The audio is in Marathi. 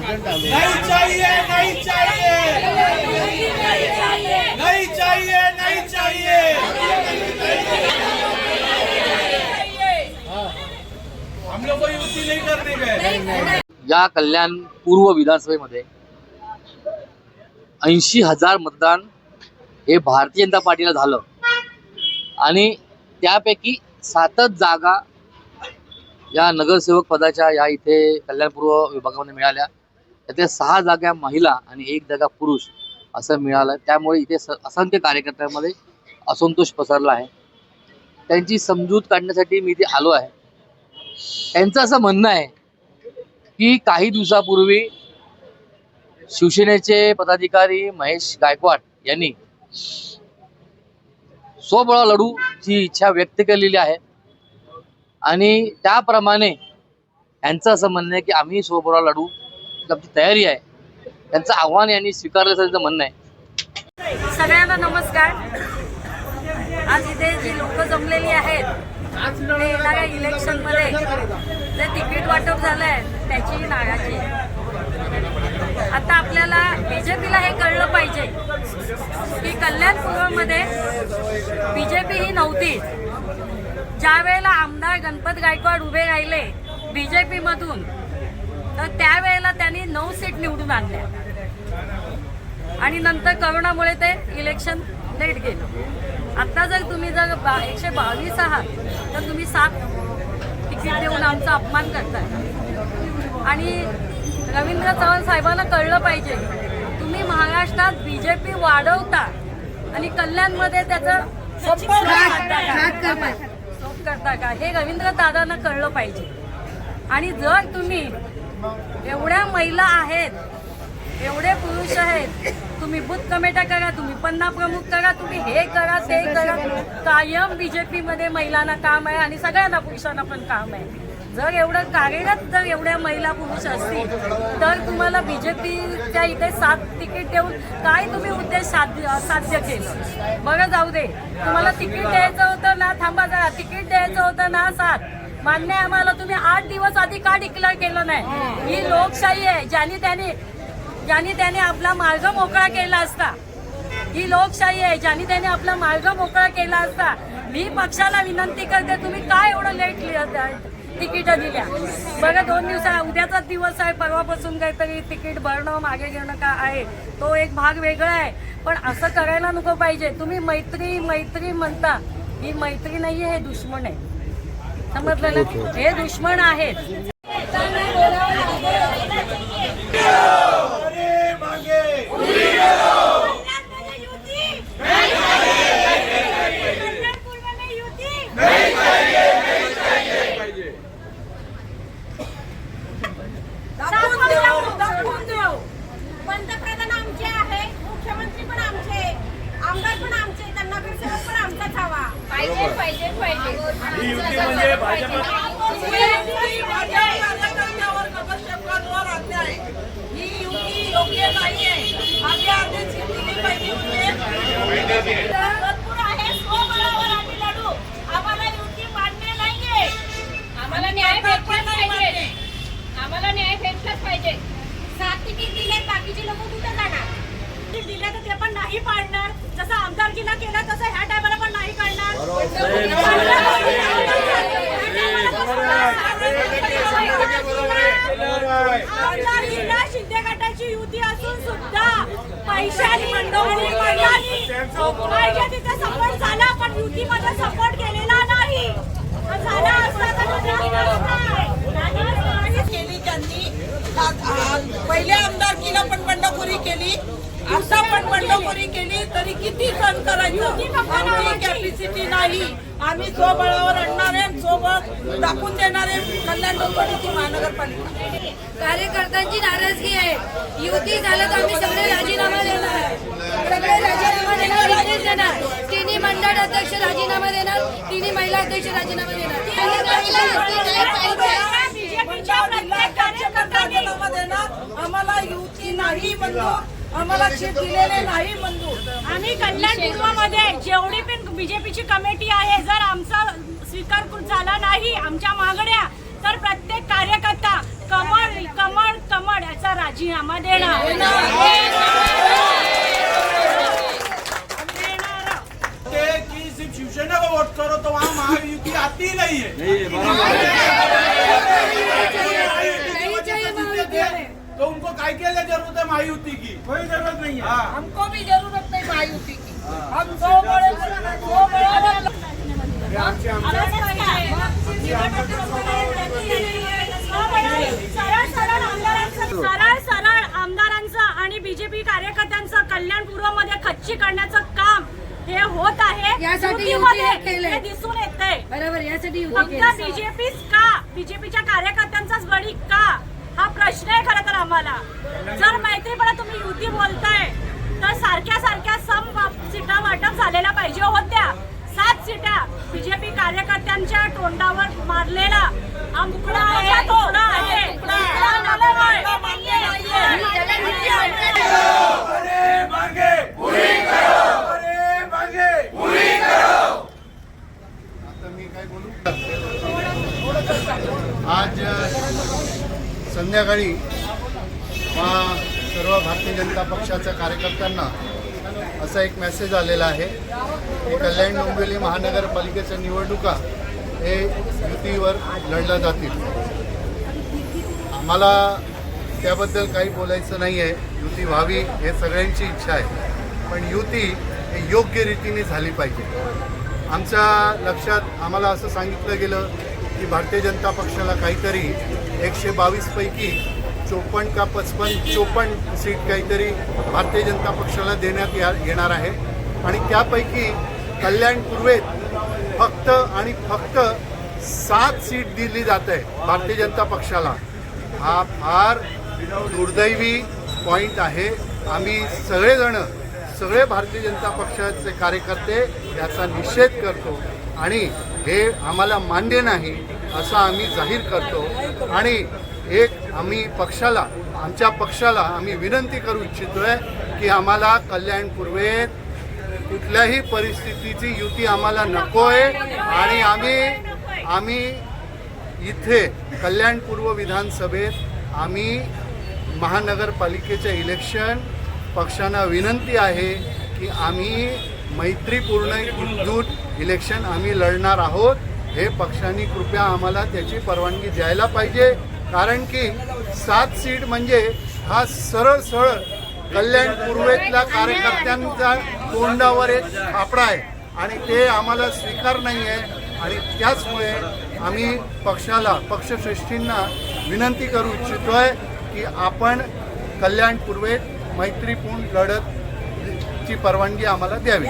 नहीं चाहिए। नहीं चाहिए नहीं चाहिए। नहीं चाहिए हम लोग को उसी नहीं करने गए। या कल्याण पूर्व विधानसभेमध्ये ऐंशी हजार मतदान हे भारतीय जनता पार्टीला झालं. आणि त्यापैकी सातच जागा या नगरसेवक पदाच्या या इथे कल्याणपूर्व विभागामध्ये मिळाल्या. त्यातल्या सहा जागा महिला आणि एक जागा पुरुष असं मिळालं. त्यामुळे इथे असंख्य कार्यकर्त्यांमध्ये असंतोष पसरला आहे. त्यांची समजूत काढण्यासाठी मी इथे आलो आहे. त्यांचं असं म्हणणं आहे की काही दिवसापूर्वी शिवसेनेचे पदाधिकारी महेश गायकवाड यांनी स्वबळ लढूची इच्छा व्यक्त केलेली आहे. आणि त्याप्रमाणे यांचं असं म्हणणं आहे की आम्ही स्वबळ लढू आमची तयारी आहे. त्यांचं आव्हान यांनी स्वीकारलं असं म्हणणं आहे. सगळ्यांना नमस्कार. आज इथे जी लोक जमलेली आहेत ते येणाऱ्या इलेक्शनमध्ये जे तिकीट वाटप झालंय त्याची नाराजी. आता आपल्याला बीजेपीला हे कळलं पाहिजे की कल्याणपूर्वमध्ये बीजेपी ही नव्हती. ज्या वेळेला आमदार गणपत गायकवाड उभे राहिले बीजेपी मधून तर त्यावेळेला त्यांनी नऊ सीट निवडून आणल्या. आणि नंतर करोनामुळे ते इलेक्शन लेट गेलं. आता जर तुम्ही जर बा- एकशे बावीस आहात तर तुम्ही सात तिकीट देऊन आमचा अपमान करताय. आणि रवींद्र चव्हाण साहेबांना कळलं पाहिजे तुम्ही महाराष्ट्रात बीजेपी वाढवता आणि कल्याणमध्ये त्याचं सोप करता का? हे रवींद्र दादांना कळलं पाहिजे. आणि जर तुम्ही एवढ्या महिला आहेत एवढे पुरुष आहेत. तुम्ही बुथ कमेट्या करा तुम्ही पन्ना प्रमुख करा तुम्ही हे करा ते करा. कायम बीजेपी मध्ये महिलांना काम आहे आणि सगळ्यांना पुरुषांना पण काम आहे. जर एवढं कार्यरत जर एवढ्या महिला पुरुष असतील तर तुम्हाला बीजेपीच्या इथे सात तिकीट देऊन काय तुम्ही उद्देश साध्य साध्य केलं? बरं जाऊ दे. तुम्हाला तिकीट द्यायचं होतं ना थांबा जरा. तिकीट द्यायचं होतं ना सात. मान्य आम्हाला तुम्ही आठ दिवस आधी का डिक्लेअर केलं नाही? ही लोकशाही आहे. ज्याने त्याने ज्याने त्याने आपला मार्ग मोकळा केला असता. ही लोकशाही आहे. ज्याने त्याने आपला मार्ग मोकळा केला असता. मी पक्षाला विनंती करते तुम्ही काय एवढं लेट तिकीट दिल्या. बघा दोन दिवसा उद्याचाच दिवस आहे. परवापासून काहीतरी तिकीट भरणं मागे घेणं का आहे? तो एक भाग वेगळा आहे. पण असं करायला नको पाहिजे. तुम्ही मैत्री मैत्री म्हणता. ही मैत्री नाहीये हे दुश्मन आहे. समजलं ना? हे दुश्मन आहेत अरे मांगे दाखवून देऊ दाखवून देऊ पंतप्रधान आमचे आहे मुख्यमंत्री पण आमचे आमदार पण आमचे त्यांना नगरसेवक पण आमचाच हवा पाहिजे पाहिजे पाहिजे ही युती म्हणजे भाजप आहे आम्हाला नाहीये आम्हाला न्याय भेटलाच पाहिजे. आम्हाला पाहिजे. सात तिकीट दिले बाकीचे लोक कुठं जाणार? तिकीट दिले तर ते पण नाही पाडणार. जसं आमदारकीला केलं तसं ह्या टायमाला पण नाही काढणार आमदारकीला शिंदे गटाची युती असून सुद्धा पैशानी आणि महिलांनी पाहिजे तिथे सपोर्ट झाला पण युतीमध्ये सपोर्ट केलेला नाही. झाला असता तर नाही. केली त्यांनी आ- पहिल्या आमदारकीला पण बंडखोरी केली आता पण बंडखोरी केली तरी किती सण करायचं? कॅपॅसिटी नाही. आम्ही स्वबळावर आणणारे आणि सोबत दाखवून देणारे कल्याण डोंबिवली महानगरपालिका. कार्यकर्त्यांची नाराजगी आहे. युती झालं तर आम्ही सगळे राजीनामा देणार. सगळे राजीनामा देणार युतीच देणार. तिन्ही मंडळ अध्यक्ष राजीनामा देणार तिन्ही महिला अध्यक्ष राजीनामा देणार. आम्हाला युती नाही मंजूर आम्हाला सीट दिलेले नाही मंजूर. आम्ही कल्याण पूर्वमध्ये जेवढी पण बीजेपीची कमिटी आहे जर आमचा स्वीकार झाला नाही आमच्या मागण्या तर प्रत्येक कार्यकर्ता कमळ कमळ कमळ याचा राजीनामा देणार. शिवसेना को वोट करो तो वहाँ महायुति आती ही. नहीं है तो उनको काय के लिए जरूरत है महायुति की कोई जरूरत नहीं है हाँ हमको भी जरूरत नहीं महायुति की हम सौ बड़े सौ बड़े सरळ सरळ आमदारांचं सरळ सरळ आमदारांचं आणि बीजेपी कार्यकर्त्यांचं कल्याण पूर्वमध्ये खच्ची करण्याचं काम हे होत आहे यासाठी युतीमध्ये युती. हे दिसून येतंय बरोबर यासाठी बीजेपीच का बीजेपीच्या कार्यकर्त्यांचाच बळी का हा प्रश्न आहे खरं तर आम्हाला. जर मैत्रीपणे तुम्ही युती बोलताय तर सारख्या सारख्या सम सीटा वाटप झालेल्या पाहिजे होत्या सात सीटा बीजेपी कार्यकर्त्यांच्या तोंडावर मारलेला. हा मुकडा आहे तुकडा आहे तुकडा नव्हे. अरे मांगे पूरी करो अरे मांगे पूरी आता मी काय बोलू आज अ, संध्याकाळी मा सर्व भारतीय जनता पक्षाच्या कार्यकर्त्यांना असा एक मेसेज आलेला आहे की कल्याण डोंबिवली महानगरपालिकेच्या निवडणुका हे युतीवर लढल्या जातील. आम्हाला त्याबद्दल काही बोलायचं नाही आहे युती व्हावी हे सगळ्यांची इच्छा आहे. पण युती हे योग्य रीतीने झाली पाहिजे. आमच्या लक्षात आम्हाला असं सांगितलं गेलं की भारतीय जनता पक्षाला काहीतरी एकशे बावीसपैकी चोपन्न का पचपन्न चोपन्न सीट काहीतरी भारतीय जनता पक्षाला देण्यात या येणार आहे. आणि त्यापैकी कल्याण पूर्वेत फक्त आणि फक्त सात सीट दिली जात आहे भारतीय जनता पक्षाला. हा फार दुर्दैवी पॉईंट आहे. आम्ही सगळेजणं सगळे भारतीय जनता पक्षाचे कार्यकर्ते याचा निषेध करतो आणि हे आम्हाला मान्य नाही असं आम्ही जाहीर करतो. आणि एक आम्ही पक्षाला आमच्या पक्षाला आम्ही विनंती करू इच्छितोय की आम्हाला कल्याण पूर्वेत कुठल्याही परिस्थितीची युती आम्हाला नको आहे आणि आम्ही आम्ही इथे कल्याणपूर्व विधानसभेत आम्ही महानगरपालिकेचे इलेक्शन पक्षांना विनंती आहे की आम्ही मैत्रीपूर्ण एकजूट इलेक्शन आम्ही लढणार आहोत. हे पक्षांनी कृपया आम्हाला त्याची परवानगी द्यायला पाहिजे. कारण की सात सीट म्हणजे हा सरळ सरळ कल्याण पूर्वेतल्या कार्यकर्त्यांचा तोंडावर एक खापडा आहे. आणि ते आम्हाला स्वीकार नाही आहे. आणि त्याचमुळे आम्ही पक्षाला पक्षश्रेष्ठींना विनंती करू इच्छितो आहे की आपण कल्याण पूर्वेत मैत्रीपूर्ण लढत ची परवानगी आम्हाला द्यावी.